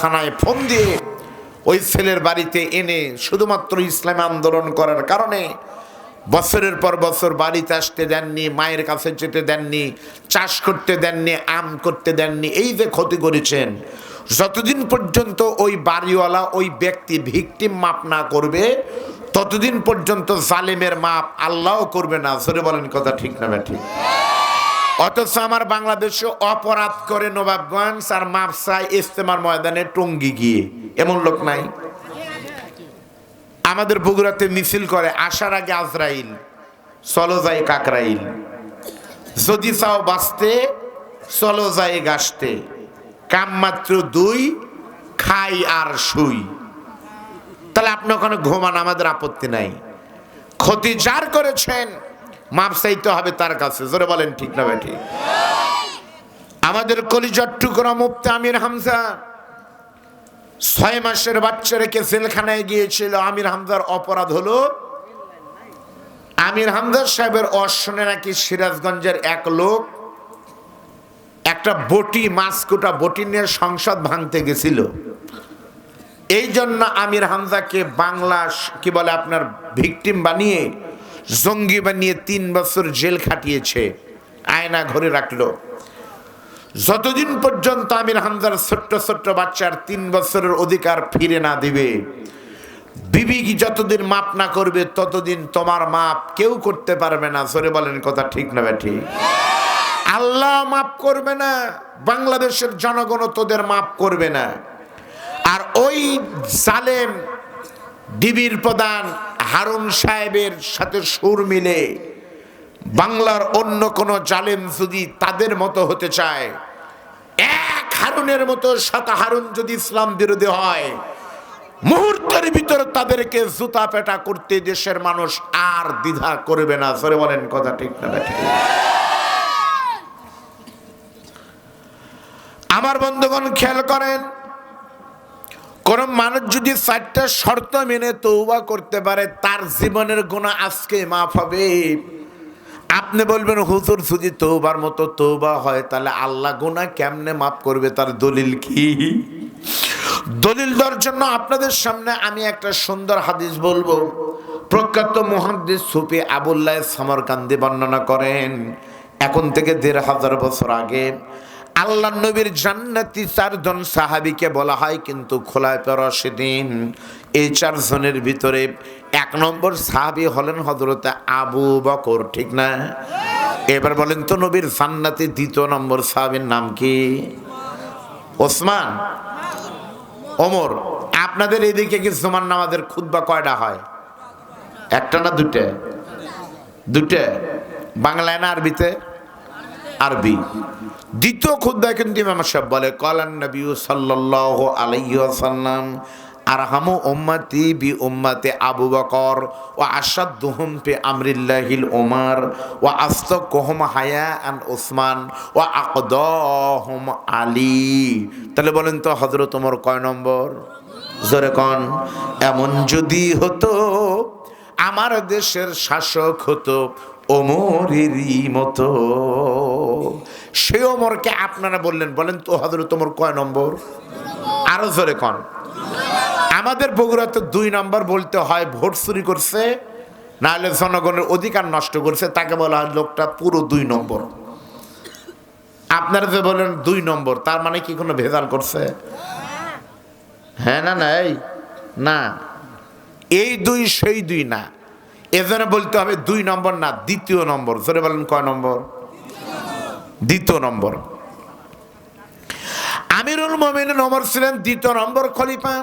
থানায় ফোন দিয়ে ওই ছেলের বাড়িতে এনে শুধুমাত্র ইসলাম আন্দোলন করার কারণে বছরের পর বছর বাড়িতে আসতে দেননি, মায়ের কাছে যেতে দেননি, চাষ করতে দেননি, আম করতে দেননি, এই যে ক্ষতি করেছেন, যতদিন পর্যন্ত ওই বাড়িওয়ালা ওই ব্যক্তি ভিকটিম মাপ না করবে, ততদিন পর্যন্ত জালেমের মাপ আল্লাহও করবে না। সরে বলেন কথা ঠিক না ব্যাঠি অথচ আমার বাংলাদেশে অপরাধ করে নবাবগঞ্জ আর মাপসায় ইস্তেমার ময়দানে টঙ্গি গিয়ে। এমন লোক নাই। আমাদের বগুড়াতে মিছিল করে আসার আগে আজরাইল, চলো যাই কাকরাইল। যদি চাও বাঁচতে, চলো যাই গাছতে। কাম মাত্র দুই, খাই আর শুই। তাহলে আপনি ওখানে ঘুমান, আমাদের আপত্তি নাই। ক্ষতি যার করেছেন। মাপ চাইতে হবে তার কাছে। জোরে বলেন ঠিক না বেঠি আমাদের কলিজট টুকরা মুফতি আমির হামজা ছয় মাসের বাচ্চা রেখে জেলখানায় গিয়েছিল। আমির হামজার অপরাধ হলো, আমির হামদার সাহেবের অশ্বনে নাকি সিরাজগঞ্জের এক লোক একটা বটি, মাছকুটা বটি নিয়ে সংসদ ভাঙতে গেছিল। এই জন্য আমির হামজাকে বাংলা, কি বলে আপনার, ভিকটিম বানিয়ে জঙ্গি বানিয়ে তিন বছর জেল খাটিয়েছে, আয়না ঘরে রাখল। যতদিন পর্যন্ত আমির হামজার ছোট্ট ছোট্ট বাচ্চার তিন বছরের অধিকার ফিরে না দিবে, বিবি কি যতদিন মাপ না করবে, ততদিন তোমার মাপ কেউ করতে পারবে না। সরে বলেন কথা ঠিক না ঠিক আল্লাহ মাপ করবে না, বাংলাদেশের জনগণ তোদের মাপ করবে না। আর ওই জালেম ডিবির প্রধান হারুন সাহেবের সাথে সুর মিলে বাংলার অন্য কোন জালেম যদি তাদের মতো হতে চায়, এক হারুনের মতো সাত হারুন যদি ইসলাম বিরোধী হয়, মুহূর্তের ভিতর তাদেরকে জুতা পেটা করতে দেশের মানুষ আর দ্বিধা করবে না। সরে বলেন, কথা ঠিক না আমার বন্ধুগণ, খেয়াল করেন কোন মানুষ যদি চারটা শর্ত মেনে তৌবা করতে পারে, তার জীবনের গোনা আজকে মাফ হবে। আপনি বলবেন, হুজুর, যদি তৌবার মতো তৌবা হয়, তাহলে আল্লাহ গুণা কেমনে মাফ করবে? তার দলিল কি? দলিল দেওয়ার জন্য আপনাদের সামনে আমি একটা সুন্দর হাদিস বলব। প্রখ্যাত মহাদ্দিস সুফি আবুল্লাহ সামরকান্দি বর্ণনা করেন, এখন থেকে দেড় হাজার বছর আগে। আল্লাহ নবীর জান্নাতি চারজন সাহাবিকে বলা হয় কিন্তু খোলায় সেদিন এই চারজনের ভিতরে এক নম্বর সাহাবি হলেন হজরত আবু বকর, ঠিক না? এবার বলেন তো নবীর জান্নাতি দ্বিতীয় নম্বর সাহাবির নাম কি? ওসমান, ওমর। আপনাদের এদিকে কি জুমার নামাজের খুদ্া কয়টা হয়? একটা না দুটা দুটা বাংলায় না আরবিতে? আরবি। দ্বিতীয় খুদ্ায় কিন্তু ইমাম সাহেব বলে, কলান নবী সাল্লাল্লাহু আলাইহি ওয়াসাল্লাম, আরহামু উম্মতি বি উম্মতে আবু বকর ও আসাদুহুম পে আমরিল্লাহিল ওমর ও আস্তকুহুম হায়া আন ওসমান ও আকদহুম আলী। তাহলে বলেন তো হযরত ওমর কয় নম্বর? জোরে কন। এমন যদি হতো, আমার দেশের শাসক হতো ওমরেরই মতো। সে ওমরকে আপনারা বললেন, বলেন তো হজরত ওমর কয় নম্বর? আরও জোরে কন। আমাদের বগুড়াতে দুই নম্বর বলতে হয়, ভোট চুরি করছে, নাহলে জনগণের অধিকার নষ্ট করছে, তাকে বলা হয় লোকটা পুরো দুই নম্বর। আপনারা যে বলেন দুই নম্বর, তার মানে কি কোনো ভেজাল করছে? হ্যাঁ না না, এই না। এই দুই, সেই দুই না। এজন্য বলতে হবে দুই নম্বর না, দ্বিতীয় নম্বর। ধরে বলেন কয় নম্বর? দ্বিতীয় নম্বর। আমিরুল মোমিন ওমর ছিলেন দ্বিতীয় নম্বর খলিফা।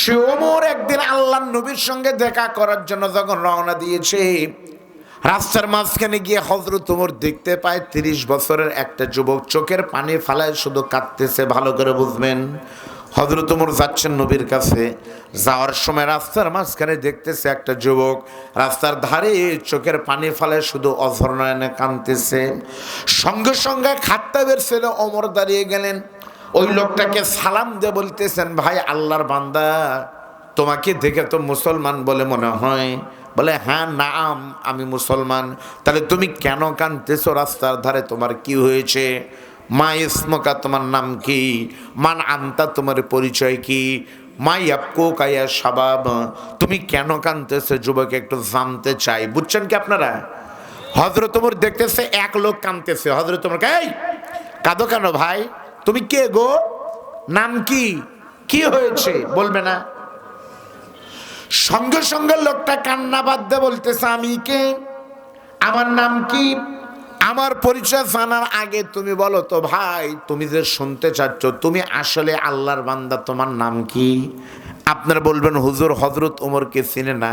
সে ওমর একদিন আল্লাহ নবীর সঙ্গে দেখা করার জন্য যখন রওনা দিয়েছে, রাস্তার মাঝখানে গিয়ে হজরত ওমর দেখতে পায় তিরিশ বছরের একটা যুবক, চোখের পানি ফালায় শুধু কাঁদতেছে, ভালো করে বুঝবেন। হজরত ওমর যাচ্ছেন নবীর কাছে, যাওয়ার সময় রাস্তার মাঝখানে দেখতেছে একটা যুবক, রাস্তার ধারে চোখের পানি ফালে, শুধু অঝরণয়নে কাঁদতেছে। সঙ্গে সঙ্গে খাত্তাবের ছেলে অমর দাঁড়িয়ে গেলেন। ওই লোকটাকে সালাম দিয়ে বলতেছেন, ভাই, আল্লাহর বান্দা, তোমাকে দেখে তো মুসলমান বলে মনে হয়। বলে হ্যাঁ নাম, আমি মুসলমান। তাহলে তুমি কেন কানতেছো রাস্তার ধারে তোমার কি হয়েছে? মা ইসমকা, তোমার নাম কি? মান আন্তা, তোমার পরিচয় কি? মাই আপকো কায়া সাবাব তুমি কেন কানতেছে যুবক, একটু জানতে চাই। বুঝছেন কি আপনারা? হজরত তোমার দেখতেছে, এক লোক কানতেছে হজরত তোমার এই, কাঁদো কেন ভাই? তুমি কে গো? নাম কি? কি হয়েছে? বলবে না। সঙ্গে সঙ্গে লোকটা কান্না বাদ দিয়ে বলতেছে, আমি কে? আমার নাম কি? আমার পরিচয় জানার আগে তুমি বলো তো, ভাই, তুমি যে শুনতে চাচ্ছ, তুমি আসলে আল্লাহর বান্দা, তোমার নাম কি? আপনারা বলবেন, হুজুর হজরত ওমরকে চিনে না।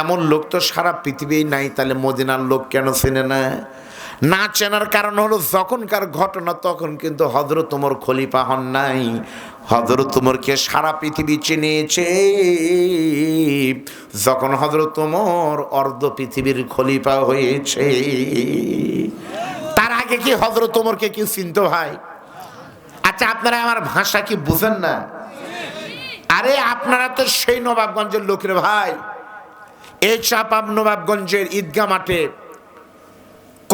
এমন লোক তো সারা পৃথিবীই নাই, তাহলে মদিনার লোক কেন চিনে না? না চেনার কারণ হলো, যখনকার ঘটনা, তখন কিন্তু হজরত ওমর খলিফা হন নাই। হজরত ওমরকে সারা পৃথিবী চিনেছে যখন হজরত ওমর অর্ধ পৃথিবীর খলিফা হয়েছে, তার আগে কি হজরত ওমরকে কি চিনত ভাই? আচ্ছা আপনারা আমার ভাষা কি বুঝেন না? আরে আপনারা তো সেই নবাবগঞ্জের লোকের ভাই। এই চাপাম নবাবগঞ্জের ঈদগা মাঠে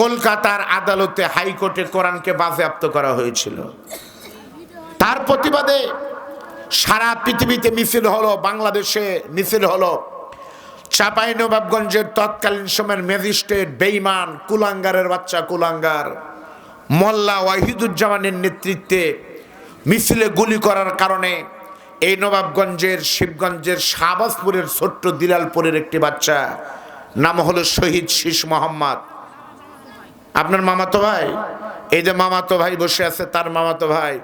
কলকাতার আদালতে হাইকোর্টে কোরআনকে বাজেয়াপ্ত করা হয়েছিল। তার প্রতিবাদে সারা পৃথিবীতে মিছিল হলো, বাংলাদেশে মিছিল হলো। চাপাই নবাবগঞ্জের তৎকালীন সময়ের ম্যাজিস্ট্রেট বেইমান কুলাঙ্গারের বাচ্চা কুলাঙ্গার, মোল্লা ওয়াহিদুজ্জামানের নেতৃত্বে মিছিলে গুলি করার কারণে এই নবাবগঞ্জের, শিবগঞ্জের, শাহবাজপুরের ছোট্ট দিলালপুরের একটি বাচ্চা। নাম হলো শহীদ শীষ মোহাম্মদ। আপনার মামাতো ভাই? এই যে মামাতো ভাই বসে আছে, তার মামাতো ভাই।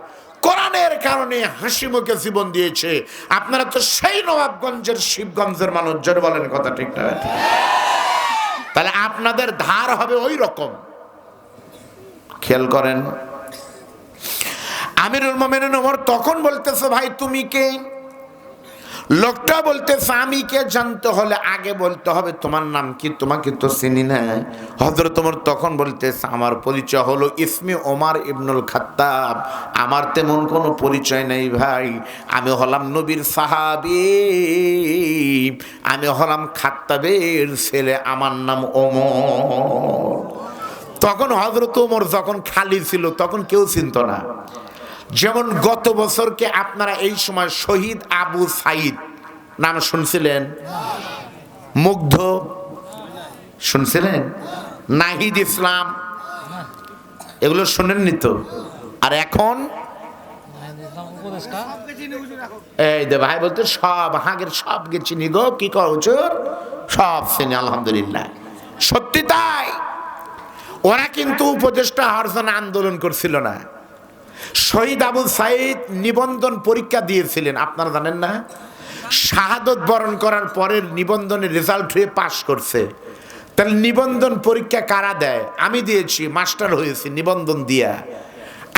কোরআনের কারণে হাসি মুখে জীবন দিয়েছে। আপনারা তো সেই নবাবগঞ্জের, শিবগঞ্জের মানুষ, জোর বলেন কথা ঠিক না তাহলে আপনাদের ধার হবে ওই রকম। খেয়াল করেন আমিরুল মোমেনুন ওমর তখন বলতেছে, ভাই, তুমি কে? লোকটা বলতেছে, আমি কে? জানতে হলে আগে বলতে হবে, তোমার নাম কি? তোমাকে তো চিনি না। হজরত তোমার তখন বলতেছে, আমার পরিচয় হলো ইসমি ওমার ইবনুল খাত্তাব। আমার তেমন কোনো পরিচয় নেই, ভাই। আমি হলাম নবীর সাহাবি। আমি হলাম খাত্তাবের ছেলে, আমার নাম ওমর। তখন হজরত ওমর যখন খালি ছিল, তখন কেউ চিনত না। যেমন গত বছরকে আপনারা এই সময় শহীদ আবু সাইদ নাম শুনছিলেন? মুগ্ধ? শুনছিলেন? নাহিদ ইসলাম? এগুলো শোনেননি তো? আর এখন? এই দে ভাই বলতে সব হাগের সব চিনি গো, কি কর সব চিনি, আলহামদুলিল্লাহ। সত্যি তাই? ওরা কিন্তু উপদেষ্টা হওয়ার আন্দোলন করছিল না। শহীদ আবুল সাইদ নিবন্ধন পরীক্ষা দিয়েছিলেন, আপনারা জানেন না? শাহাদত বরণ করার পরের নিবন্ধনের রেজাল্ট হয়ে পাশ করছে। তাহলে নিবন্ধন পরীক্ষা কারা দেয়? আমি দিয়েছি, মাস্টার হয়েছি, নিবন্ধন দিয়া।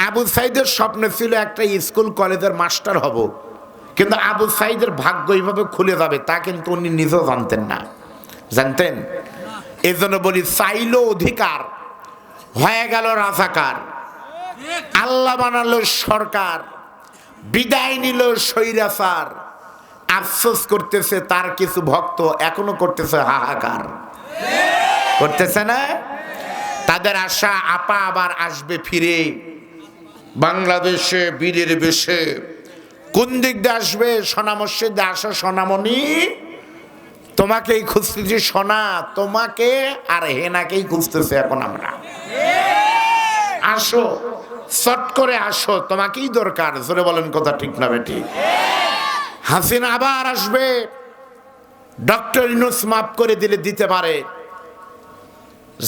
আবু সাইদের স্বপ্ন ছিল একটা স্কুল কলেজের মাস্টার হব। কিন্তু আবু সাইদের ভাগ্য এইভাবে খুলে যাবে, তা কিন্তু উনি নিজেও জানতেন না। জানতেন? এজন্য বলি, চাইল অধিকার, হয়ে গেল রাজাকার। আল্লাহ বানালো সরকার, বিদায় নিল স্বৈরাচার। আফসোস করতেছে তার কিছু ভক্ত এখনও করতেছে হাহাকার। করতেছে না? তাদের আশা আপা আবার আসবে ফিরে। বাংলাদেশে, বীরের বেশে। কোন দিক দিয়ে আসবে? সোনা মসজিদে আসো, সোনামণি। তোমাকেই খুঁজতেছি সোনা, তোমাকে আর হেনাকেই খুঁজতেছে এখন আমরা। আসো, চট করে আসো, তোমাকেই দরকার। জোরে বলেন কথা ঠিক না বেটি হাসিনা আবার আসবে। ডক্টর ইনুস মাফ করে দিলে দিতে পারে।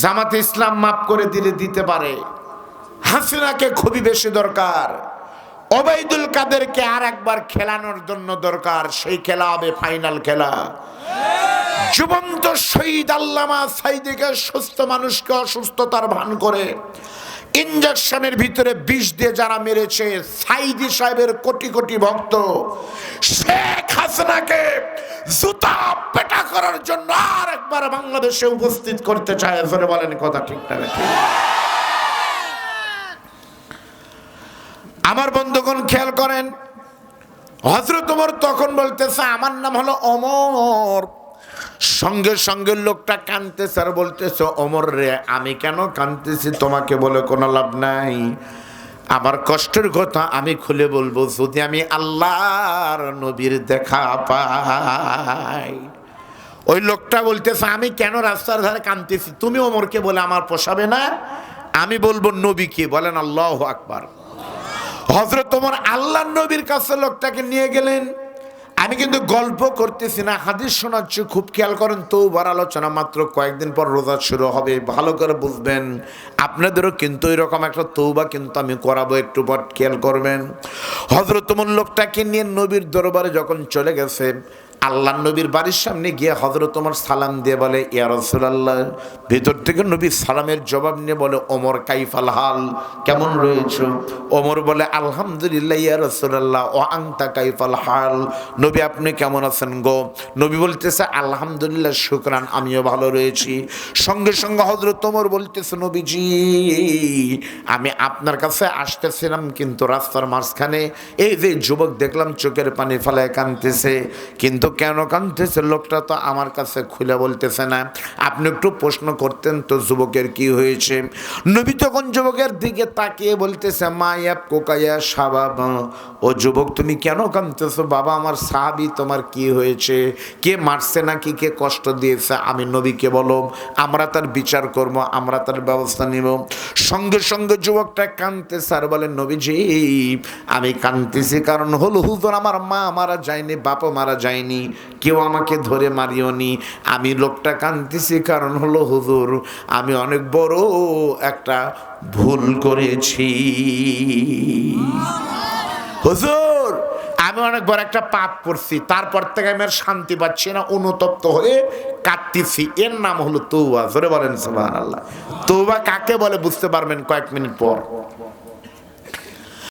জামাত ইসলাম মাফ করে দিলে দিতে পারে। হাসিনাকে খুবই বেশি দরকার। ওবাইদুল কাদেরকে আর একবার খেলানোর জন্য দরকার। সেই খেলা হবে ফাইনাল খেলা। জীবন্ত শহীদ আল্লামা সাইদিকে সুস্থ মানুষকে অসুস্থতার ভান করে ইঞ্জেকশনের ভিতরে বিষ দিয়ে যারা মেরেছে সাইদি সাহেবের কোটি কোটি ভক্ত। শেখ হাসিনাকে জুতা পেটা করার জন্য আর একবার বাংলাদেশে উপস্থিত করতে চায় ধরে বলেন কথা ঠিক না আমার বন্ধুগণ, খেয়াল করেন হজরত ওমর তখন বলতেছে, আমার নাম হলো অমর সঙ্গে সঙ্গে লোকটা কানতেছে আর বলতেছে অমর রে, আমি কেন কানতেছি? তোমাকে বলে কোনো লাভ নাই। আমার কষ্টের কথা আমি খুলে বলব, যদি আমি আল্লাহর নবীর দেখা পাই। ওই লোকটা বলতেছে, আমি কেন রাস্তার ধারে কাঁদতেছি তুমি অমরকে বলে আমার পোষাবে না? আমি বলব, নবীকে। বলেন, আল্লাহ আকবার। হজরত তোমার আল্লাহ নবীর কাছে লোকটাকে নিয়ে গেলেন। আমি কিন্তু গল্প করতেছি না, হাদিস শোনাচ্ছি খুব খেয়াল করেন তো বার আলোচনা মাত্র কয়েকদিন পর রোজা শুরু হবে, ভালো করে বুঝবেন। আপনাদেরও কিন্তু এরকম একটা তৌবা কিন্তু আমি করাবো, একটু পর খেয়াল করবেন। হজরতমন লোকটাকে নিয়ে নবীর দরবারে যখন চলে গেছে আল্লাহ নবীর বাড়ির সামনে গিয়ে হজরত তোমার সালাম দিয়ে বলে, ইয়া রসুলাল্লাহ, ভেতর থেকে নবীর সালামের জবাব নিয়ে বলে, ওমর, কাইফাল হাল, কেমন রয়েছে? ওমর বলে, আলহামদুলিল্লাহ, ইয়া রসুলাল্লাহ, ও আংতা কাইফাল হাল, নবী আপনি কেমন আছেন গো? নবী বলতেছে, আলহামদুলিল্লাহ, শুকরান, আমিও ভালো রয়েছি। সঙ্গে সঙ্গে হজরত তোমর বলতেছে, নবীজি, আমি আপনার কাছে আসতেছিলাম, কিন্তু রাস্তার মাঝখানে এই যে যুবক দেখলাম, চোখের পানি ফেলায় কানতেছে কিন্তু কেন কানতেছে লোকটা তো আমার কাছে খুলে বলতেছে না। আপনি একটু প্রশ্ন করতেন তো, যুবকের কি হয়েছে? নবী তখন যুবকের দিকে তাকিয়ে বলতেছে, মা, ইয়াব কোকাইয়া সাবাব ও যুবক, তুমি কেন কানতেছো বাবা, আমার সাহাবি, তোমার কি হয়েছে? কে মারছে নাকি? কে কষ্ট দিয়েছে? আমি নবীকে বলো, আমরা তার বিচার করব, আমরা তার ব্যবস্থা নিব। সঙ্গে সঙ্গে যুবকটা কানতেছে আর বলে, নবীজি, আমি কানতেছি কারণ হলো, হুজুর, আমার মা মারা যায়নি বাবা মারা যায়নি। কেউ আমাকে ধরে মারিওনি আমি লোকটা কানতেছি কারণ হলো হুজুর, আমি অনেক বড় একটা ভুল করেছি। হুজুর, আমি অনেক বড় একটা পাপ করছি, তারপর থেকে আমি আর শান্তি পাচ্ছি না, অনুতপ্ত হয়ে কাঁদতেছি। এর নাম হলো তৌবা জোরে বলেন সুবহানাল্লাহ। তৌবা কাকে বলে বুঝতে পারবেন কয়েক মিনিট পর?